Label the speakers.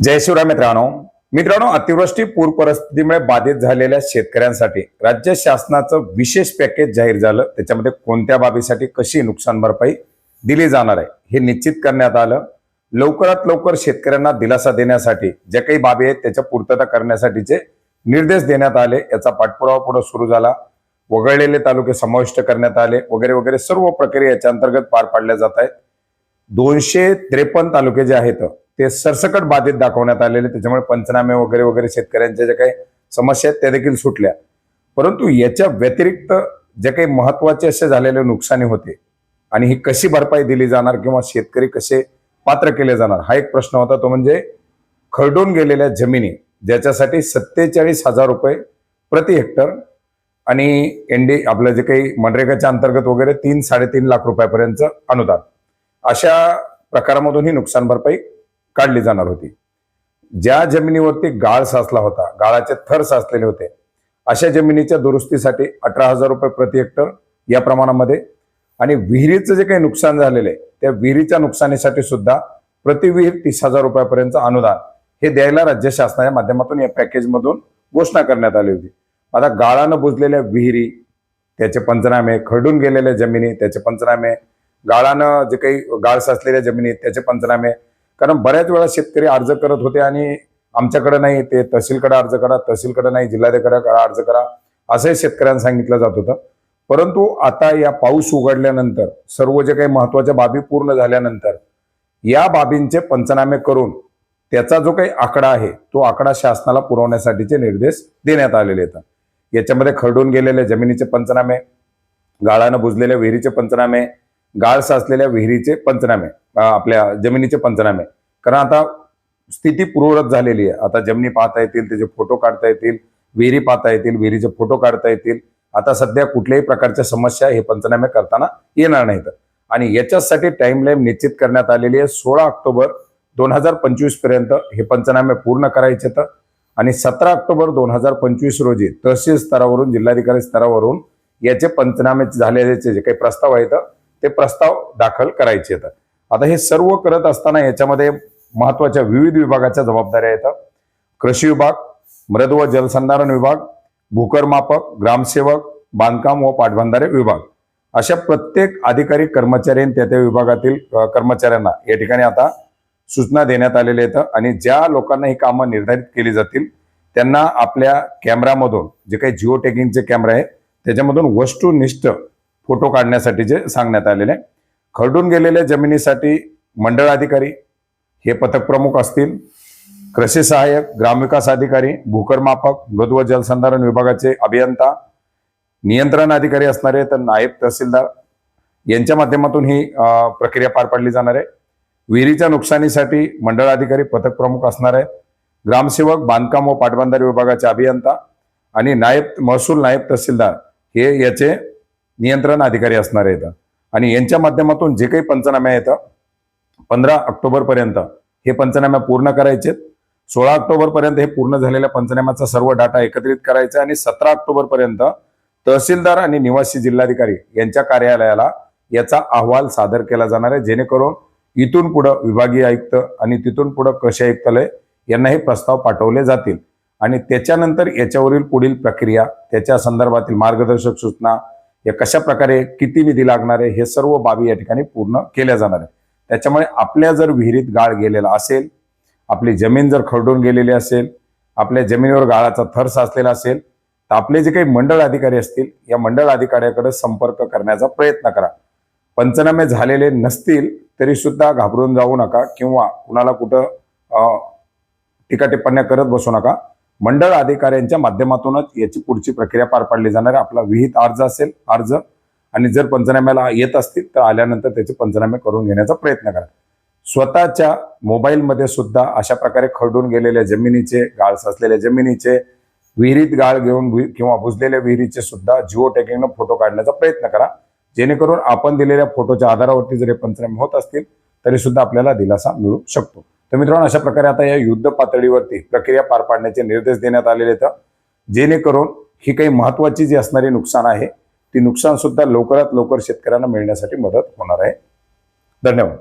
Speaker 1: जय शिवराय मित्रांनो. मित्रांनो अतिवृष्टी पूर परिस्थितीमुळे बाधित झालेल्या शेतकऱ्यांसाठी राज्य शासनाचं विशेष पॅकेज जाहीर झालं. त्याच्यामध्ये कोणत्या बाबीसाठी कशी नुकसान भरपाई दिली जाणार आहे हे निश्चित करण्यात आलं. लवकरात लवकर शेतकऱ्यांना दिलासा देण्यासाठी ज्या काही बाबी आहेत त्याच्या पूर्तता करण्यासाठीचे निर्देश देण्यात आले. याचा पाठपुरावा पुढे सुरू झाला. वगळलेले तालुके समाविष्ट करण्यात आले. वगैरे वगैरे सर्व प्रक्रिया याच्या अंतर्गत पार पाडल्या जात आहेत. दोनशे त्रेपन्न तालुके जे आहेत ते सरसकट बाधित दाखवण्यात आलेले त्याच्यामुळे पंचनामे वगैरे वगैरे शेतकऱ्यांच्या ज्या काही समस्या आहेत त्या देखील सुटल्या. परंतु याच्या व्यतिरिक्त जे काही महत्त्वाचे असे झालेले नुकसानी होते आणि ही कशी भरपाई दिली जाणार किंवा शेतकरी कसे पात्र केले जाणार हा एक प्रश्न होता. तो म्हणजे खरडून गेलेल्या जमिनी ज्याच्यासाठी सत्तेचाळीस हजार रुपये प्रति हेक्टर आणि एनडी आपलं जे काही मनरेगाच्या अंतर्गत वगैरे तीन साडेतीन लाख रुपयापर्यंत अनुदान. अशा प्रकारामधून ही नुकसान भरपाई काढली जाणार होती. ज्या जमिनीवरती गाळ साचला होता गाळाचे थर साचलेले होते अशा जमिनीच्या दुरुस्तीसाठी अठरा हजार रुपये प्रति हेक्टर या प्रमाणामध्ये आणि विहिरीचं जे काही नुकसान झालेलं आहे त्या विहिरीच्या नुकसानीसाठी सुद्धा प्रति विहीर तीस हजार रुपयापर्यंत अनुदान हे द्यायला राज्य शासनाच्या माध्यमातून या पॅकेजमधून घोषणा करण्यात आली होती. आता गाळानं बुजलेल्या विहिरी त्याचे पंचनामे खरडून गेलेल्या जमिनी त्याचे पंचनामे गाळानं जे काही गाळ साचलेल्या जमिनी त्याचे पंचनामे कारण बऱ्याच वेळा शेतकरी अर्ज करत होते आणि आमच्याकडे नाही ते तहसीलकडे अर्ज करा तहसीलकडे नाही जिल्हाधिकाऱ्याकडे अर्ज करा असंही शेतकऱ्यांना सांगितलं जात होतं. परंतु आता या पाऊस उघडल्यानंतर सर्व जे काही महत्त्वाच्या बाबी पूर्ण झाल्यानंतर या बाबींचे पंचनामे करून त्याचा जो काही आकडा आहे तो आकडा शासनाला पुरवण्यासाठीचे निर्देश देण्यात आलेले आहेत. याच्यामध्ये खरडून गेलेल्या जमिनीचे पंचनामे गाळानं बुजलेल्या विहिरीचे पंचनामे गाळ साचलेल्या विहिरीचे पंचनामे. आपल्या जमिनीचे पंचनामे. कारण आता स्थिती पूर्ववत झालेली आहे. आता जमिनी पाहता येतील त्याचे फोटो काढता येतील विहिरी पाहता येतील विहिरीचे फोटो काढता येतील. आता सध्या कुठल्याही प्रकारच्या समस्या हे पंचनामे करताना येणार नाहीत. आणि याच्यासाठी टाईमलाईन निश्चित करण्यात आलेली आहे. सोळा ऑक्टोबर दोन हजार पंचवीसपर्यंत हे पंचनामे पूर्ण करायचे तर आणि सतरा ऑक्टोबर दोन हजार पंचवीस रोजी तहसील स्तरावरून जिल्हाधिकारी स्तरावरून याचे पंचनामे झालेले जे काही प्रस्ताव आहेत ते प्रस्ताव दाखल करायचे आहेत. आता हे सर्व करत असताना याच्यामध्ये महत्त्वाच्या विविध विभागाच्या जबाबदाऱ्या येतात कृषी विभाग मृद व जलसंधारण विभाग भूकरमापक ग्रामसेवक बांधकाम व पाटबंधारे विभाग. अशा प्रत्येक अधिकारी कर्मचारी त्या त्या विभागातील कर्मचाऱ्यांना या ठिकाणी आता सूचना देण्यात आलेल्या आहेत आणि ज्या लोकांना ही कामं निर्धारित केली जातील त्यांना आपल्या कॅमेरामधून जे काही जिओ टॅगिंगचे कॅमेरा आहे त्याच्यामधून वस्तुनिष्ठ फोटो काढण्यासाठी जे सांगण्यात आलेले आहे. खरडून गेलेल्या जमिनीसाठी मंडळ अधिकारी हे पथक प्रमुख असतील. कृषी सहाय्यक ग्रामविकास अधिकारी भूकरमापक मृद व जलसंधारण विभागाचे अभियंता नियंत्रण अधिकारी असणारे तर नायब तहसीलदार. यांच्या माध्यमातून ही प्रक्रिया पार पाडली जाणार आहे. विहिरीच्या नुकसानीसाठी मंडळ अधिकारी पथक प्रमुख असणार आहेत. ग्रामसेवक बांधकाम व पाटबंधारे विभागाचे अभियंता आणि नायब महसूल नायब तहसीलदार हे याचे नियंत्रण अधिकारी असणार आहेत. आणि यांच्या माध्यमातून जे काही पंचनामे आहेत पंधरा ऑक्टोबरपर्यंत हे पंचनामे पूर्ण करायचे सोळा ऑक्टोबरपर्यंत हे पूर्ण झालेल्या पंचनाम्याचा सर्व डाटा एकत्रित करायचा आणि सतरा ऑक्टोबरपर्यंत तहसीलदार आणि निवासी जिल्हाधिकारी यांच्या कार्यालयाला याचा अहवाल सादर केला जाणार आहे. जेणेकरून इथून पुढं विभागीय आयुक्त आणि तिथून पुढं कृषी आयुक्तालय यांना हे प्रस्ताव पाठवले जातील. आणि त्याच्यानंतर याच्यावरील पुढील प्रक्रिया त्याच्या संदर्भातील मार्गदर्शक सूचना या कशा प्रकारे किती निधी लागणार आहे हे सर्व बाबी या ठिकाणी पूर्ण केल्या जाणार आहे त्याच्यामुळे आपल्या जर विहिरीत गाळ गेलेला असेल आपली जमीन जर खरडून गेलेली असेल आपल्या जमिनीवर गाळाचा थर साचलेला असेल तर आपले जे काही मंडळ अधिकारी असतील या मंडळ अधिकाऱ्याकडे संपर्क करण्याचा प्रयत्न करा. पंचनामे झालेले नसतील तरी सुद्धा घाबरून जाऊ नका किंवा कुणाला कुठं टीका टिप्पण्या करत बसू नका. मंडळ अधिकाऱ्यांच्या माध्यमातूनच याची पुढची प्रक्रिया पार पाडली जाणार आहे. आपला विहित अर्ज असेल अर्ज. आणि जर पंचनाम्याला येत असतील तर आल्यानंतर त्याचे पंचनामे करून घेण्याचा प्रयत्न करा. स्वतःच्या मोबाईलमध्ये सुद्धा अशा प्रकारे खरडून गेलेल्या जमिनीचे गाळ साचलेल्या जमिनीचे विहिरीत गाळ घेऊन किंवा बुजलेल्या विहिरीचे सुद्धा जिओ टॅगिंगनं फोटो काढण्याचा प्रयत्न करा. जेणेकरून आपण दिलेल्या फोटोच्या आधारावरती जर हे पंचनामे होत असतील तरी सुद्धा आपल्याला दिलासा मिळू शकतो. तर मित्रांनो अशा प्रकारे आता या युद्ध पातळीवरती प्रक्रिया पार पाडण्याचे निर्देश देण्यात आलेले आहेत. जेणेकरून ही काही महत्वाची जी असणारी नुकसान आहे ती नुकसान सुद्धा लवकरात लवकर शेतकऱ्यांना मिळण्यासाठी मदत होणार आहे. धन्यवाद.